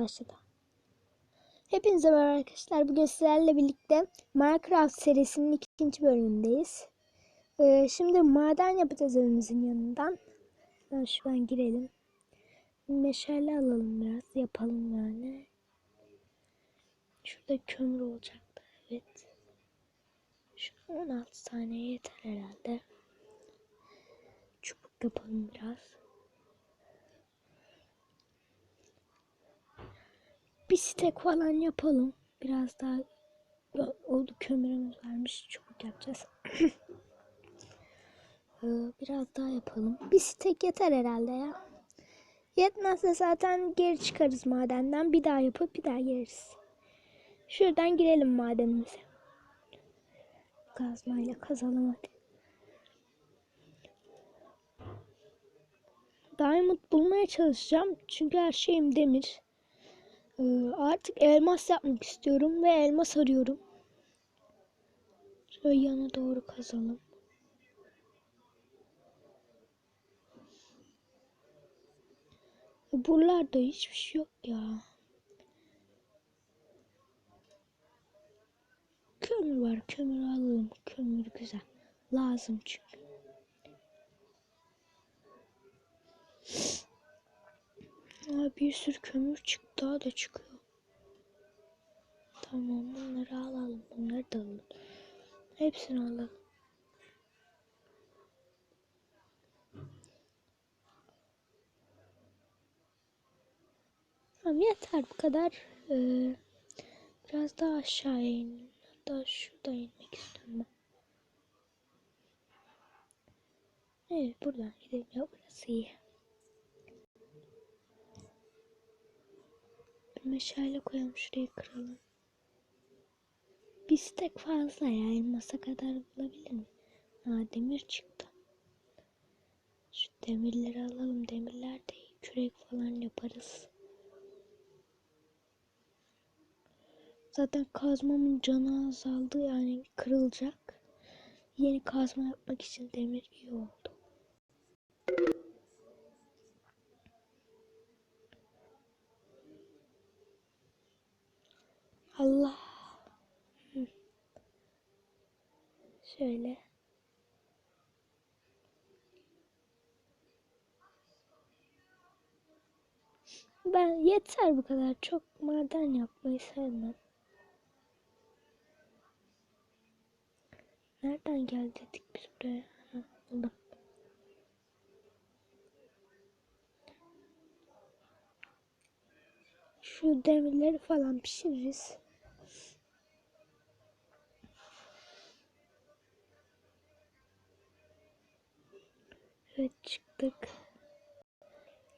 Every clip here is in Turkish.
başladı. Hepinize merhaba arkadaşlar. Bugün sizlerle birlikte Minecraft serisinin ikinci bölümündeyiz. Ee, şimdi maden yapacağız evimizin yanından. Ben şu an girelim. Meşale alalım biraz. Yapalım yani. Şurada kömür olacaktı. Evet. Şu 16 tane yeter herhalde. Çubuk yapalım biraz. Bir stek falan yapalım. Biraz daha oldu kömürümüz varmış. Çubuk yapacağız. Ee, Biraz daha yapalım. Bir stek yeter herhalde ya. Yetmezse zaten geri çıkarız madenden. Bir daha yapıp bir daha gireriz. Şuradan girelim madenimize. Kazmayla kazalım hadi. Diamond bulmaya çalışacağım. Çünkü her şeyim demir. Ee, Artık elmas yapmak istiyorum ve elmas arıyorum. Şöyle yana doğru kazalım. Buralarda hiçbir şey yok ya. Kömür var. Kömür alalım. Kömür güzel. Lazım çünkü. Aa, bir sürü kömür çıktı. Daha da çıkıyor. Tamam bunları alalım. Bunları da alalım. Hepsini alalım. Tamam yeter bu kadar. Ee, biraz daha aşağı in. Hatta şurada inmek istiyorum ben. Evet buradan gidelim ya burası iyi. Bir meşale koyalım şurayı kıralım. Bir stek fazla ya elmasa kadar bulabilir mi? Ha demir çıktı. Şu demirleri alalım. Demirler de iyi. Kürek falan yaparız. Zaten kazmamın canı azaldı yani kırılacak. Yeni kazma yapmak için demir iyi oldu. Allah. Şöyle. Ben yeter bu kadar. Çok maden yapmayı sevmem. Nereden geldik biz buraya? Ha, buldum. Şu demirleri falan pişiririz. Evet çıktık.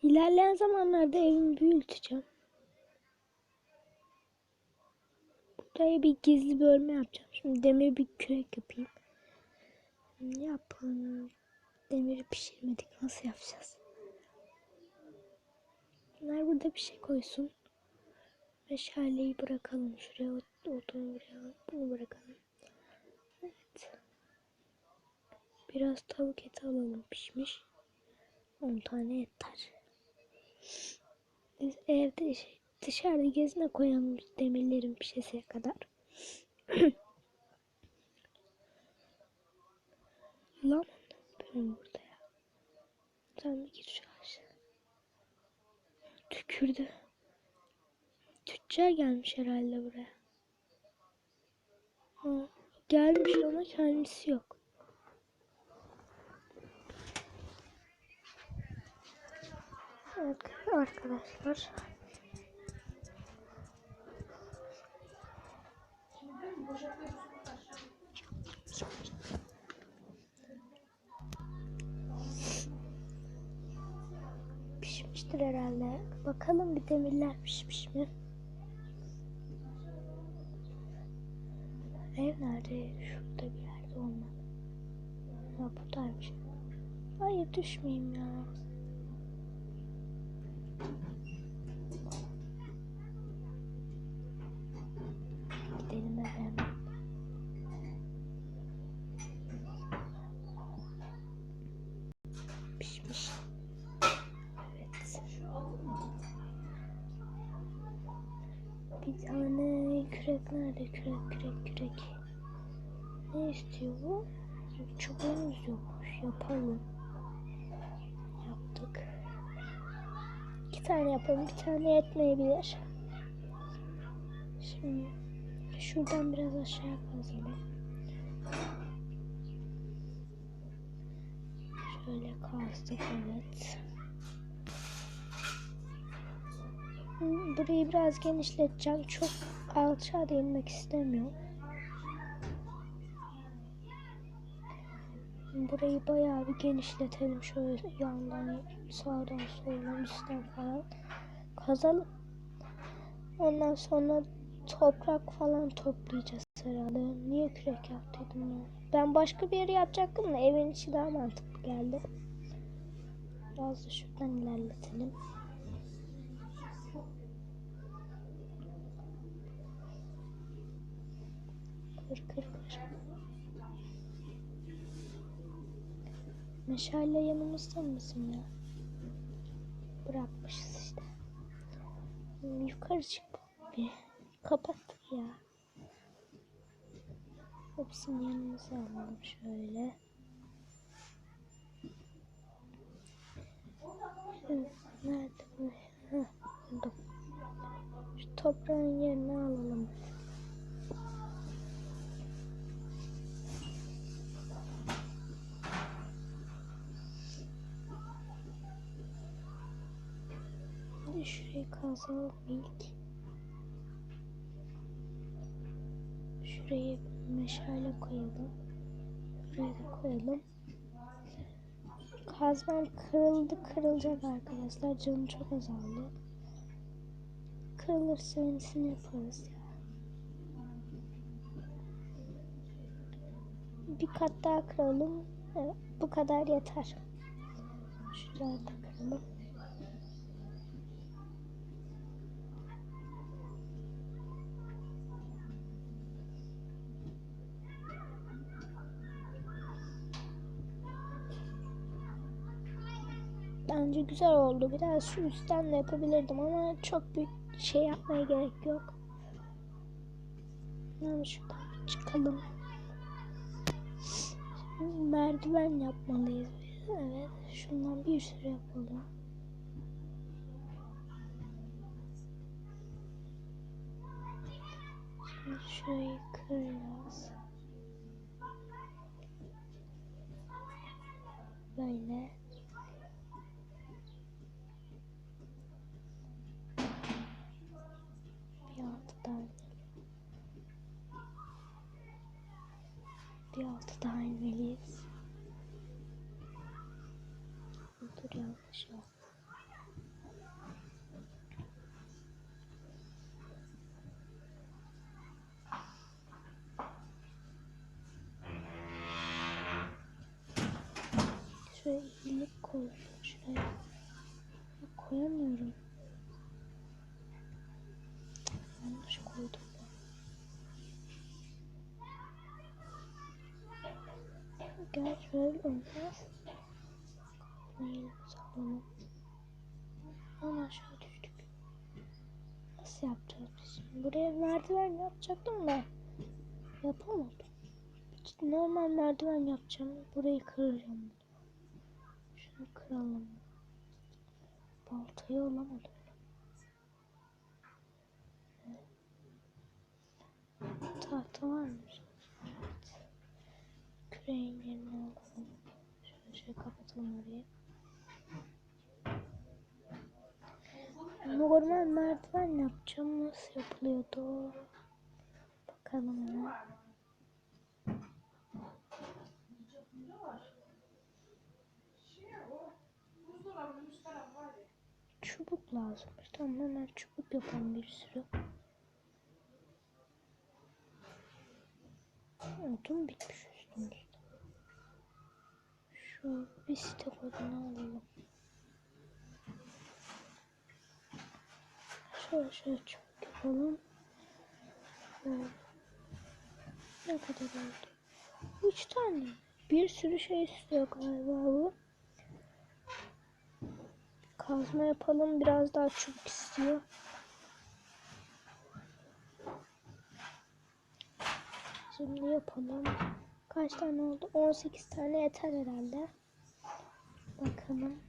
İlerleyen zamanlarda evimi büyüteceğim. Buraya bir gizli bölme yapacağım. Şimdi demir bir kürek yapayım. Yapalım? Demiri pişirmedik. Nasıl yapacağız? Bunlar burada bir şey koysun. Meşaleyi bırakalım şuraya. Odunu buraya. Bunu bırakalım. Evet. Biraz tavuk eti alalım pişmiş. 10 tane yeter. Biz evde şey, dışarıda gezine koyalım demirlerin pişesiye kadar. Lan benim burada ya. Sen bir gir şu aşağı. Tükürdü. Tüccar gelmiş herhalde buraya. Ha, gelmiş ama kendisi yok. Evet arkadaşlar. Pişmiştir herhalde. Bakalım bir demirler pişmiş mi? Ev nerede? Şurada bir yerde olmalı. Ha buradaymış. Hayır düşmeyeyim ya. Nerede? Kürek, kürek, kürek. Ne istiyor bu? Çubuğumuz yokmuş. Yapalım. Yaptık. İki tane yapalım. Bir tane yetmeyebilir. Şimdi şuradan biraz aşağı kazalım. Şöyle kazdık evet. Burayı biraz genişleteceğim. Çok alçağa da inmek istemiyorum. Burayı bayağı bir genişletelim. Şöyle yandan, sağdan, soldan, üstten falan kazalım. Ondan sonra toprak falan toplayacağız herhalde. Niye kürek yaptıydım ya? Ben başka bir yere yapacaktım da evin içi daha mantıklı geldi. Biraz da şuradan ilerletelim. Kır kır kır. Meşale yanımızda mı bizim ya? Bırakmışız işte. Yukarı çık bir. Kapattık ya. Hepsini yanımıza alalım şöyle. Nerede bu? Heh, buldum. Şu toprağın yerine alalım. Şurayı kazalım ilk. Şuraya meşale koyalım. Buraya da koyalım. Kazmam kırıldı kırılacak arkadaşlar. Canım çok azaldı. Kırılırsa yenisini yaparız ya. Bir kat daha kıralım. Evet, bu kadar yeter. Şuraya da kıralım. Bence güzel oldu. Biraz üstten de yapabilirdim ama çok büyük şey yapmaya gerek yok. Yani şuradan çıkalım. Şimdi merdiven yapmalıyız. Evet. Şundan bir sürü yapalım. Şimdi şurayı kıracağız. Böyle. Bir altı daha Bir altı daha inmeliyiz. Oldu. Şuraya iyilik koyalım. Şuraya. Koyamıyorum. Yanlış koydum. Gel şöyle olmaz. Neyle sağlamam. Ama aşağı düştük. Nasıl yapacağız biz? Buraya merdiven yapacaktım da yapamadım. Normal merdiven yapacağım. Burayı kıracağım. Şunu kıralım. Baltayı alamadım. Tahta var mı? Evet. Küreğin yerine alalım. Şöyle şöyle kapatalım orayı. Normal merdiven yapacağım. Nasıl yapılıyordu? Bakalım hemen. Çubuk lazım. Tamam hemen çubuk yapalım bir sürü. Odun bitmiş üstümüzde. Şu bir stek odunu alalım. Şöyle şey çok yapalım. Ne kadar oldu? Üç tane. Bir sürü şey istiyor galiba bu. Kazma yapalım. Biraz daha çubuk istiyor. Şimdi yapalım. Kaç tane oldu? 18 tane yeter herhalde. Bakalım.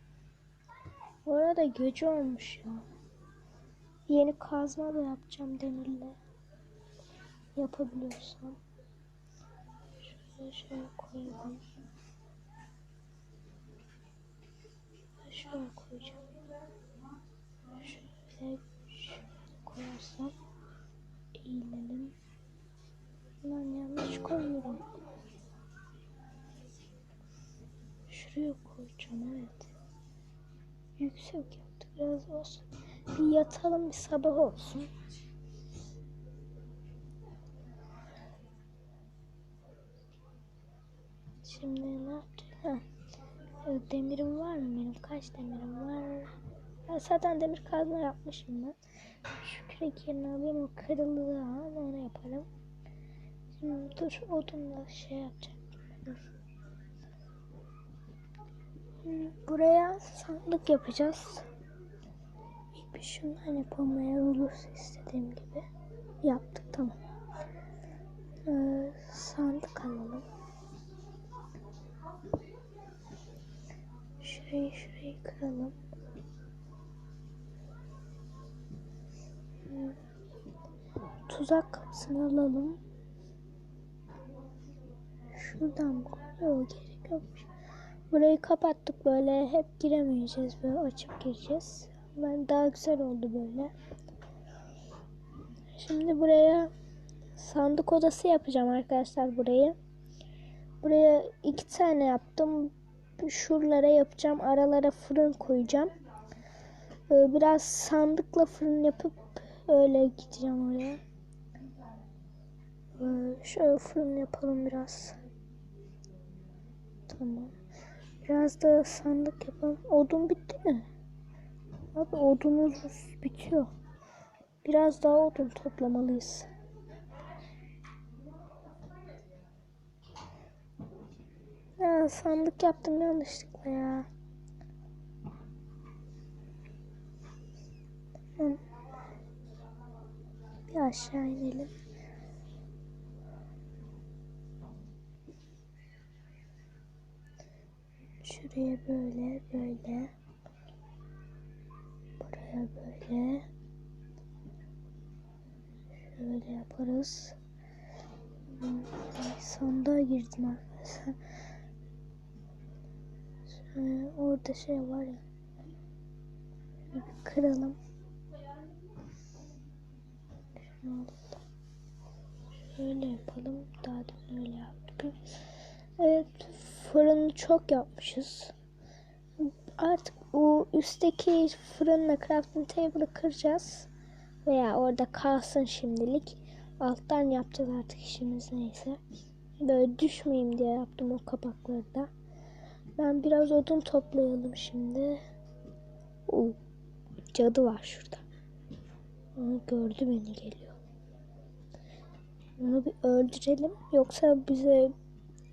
Bu arada gece olmuş ya. Yeni kazma da yapacağım demirle. Yapabiliyorsam. Şöyle şöyle koyalım. Şöyle koyacağım. Şöyle, şöyle koyarsam eğilelim. Lan yanlış koyuyorum. Şuraya koyacağım evet. Yüksek yaptık biraz olsun. Bir yatalım bir sabah olsun. Şimdi ne yapacağım? Heh. E, Demirim var mı benim? Kaç demirim var? Ben zaten demir kazma yapmışım ben. Şu kürek yerine alayım o kırıldığı an onu yaparım. Şimdi dur odunla şey yapacağım. Dur. Buraya sandık yapacağız. Bir şundan yapalım eğer olursa istediğim gibi. Yaptık tamam. Ee, sandık alalım. Şurayı şurayı kıralım. Tuzak kapısını alalım. Şuradan mı koyuyor? Gerek yokmuş. Burayı kapattık böyle. Hep giremeyeceğiz. Böyle açıp gireceğiz. Ben daha güzel oldu böyle. Şimdi buraya sandık odası yapacağım arkadaşlar burayı. Buraya iki tane yaptım. Şuralara yapacağım. Aralara fırın koyacağım. Ee, Biraz sandıkla fırın yapıp öyle gideceğim oraya. Ee, Şöyle fırın yapalım biraz. Tamam. Biraz da sandık yapalım. Odun bitti mi? Abi odunumuz bitiyor. Biraz daha odun toplamalıyız. Ya sandık yaptım yanlışlıkla ya. Bir aşağı inelim. Şuraya böyle böyle. Buraya böyle. Şöyle yaparız. Sandığa girdim arkadaşlar. Şöyle orada şey var ya. Şöyle kıralım. Şöyle yapalım. Daha da öyle yaptık. Evet fırını çok yapmışız. Artık o üstteki fırınla crafting table'ı kıracağız. Veya orada kalsın şimdilik. Alttan yapacağız artık işimiz neyse. Böyle düşmeyeyim diye yaptım o kapakları da. Ben biraz odun toplayalım şimdi. Oo, cadı var şurada. Aa, gördü beni geliyor. Onu bir öldürelim. Yoksa bize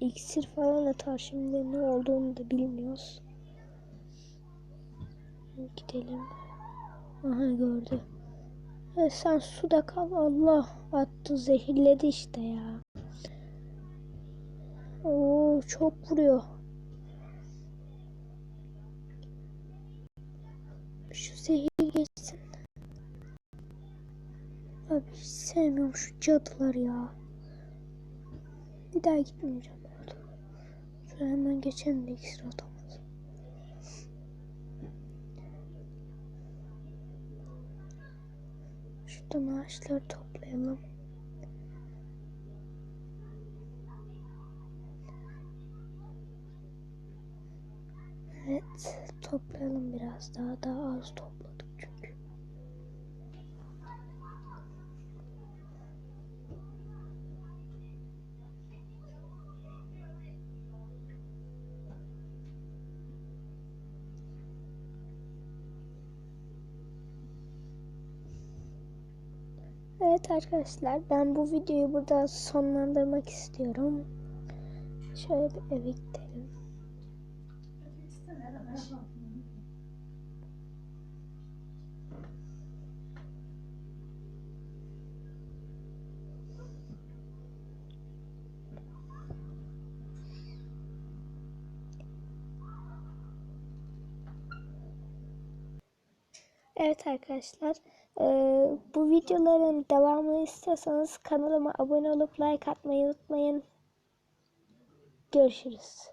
iksir falan atar. Şimdi ne olduğunu da bilmiyoruz. Gidelim. Aha gördü. E, sen suda kal. Allah attı zehirledi işte ya. Oo çok vuruyor. Şu zehir geçsin. Abi sevmiyorum şu cadılar ya. Bir daha gitmeyeceğim orada. Şuraya hemen geçelim de iksir atamaz. Şuradan ağaçları toplayalım. Evet, toplayalım biraz daha. Daha az topladık Evet arkadaşlar ben bu videoyu burada sonlandırmak istiyorum. Şöyle bir eve gidelim. Evet arkadaşlar eee, bu videoların devamını istiyorsanız kanalıma abone olup like atmayı unutmayın. Görüşürüz.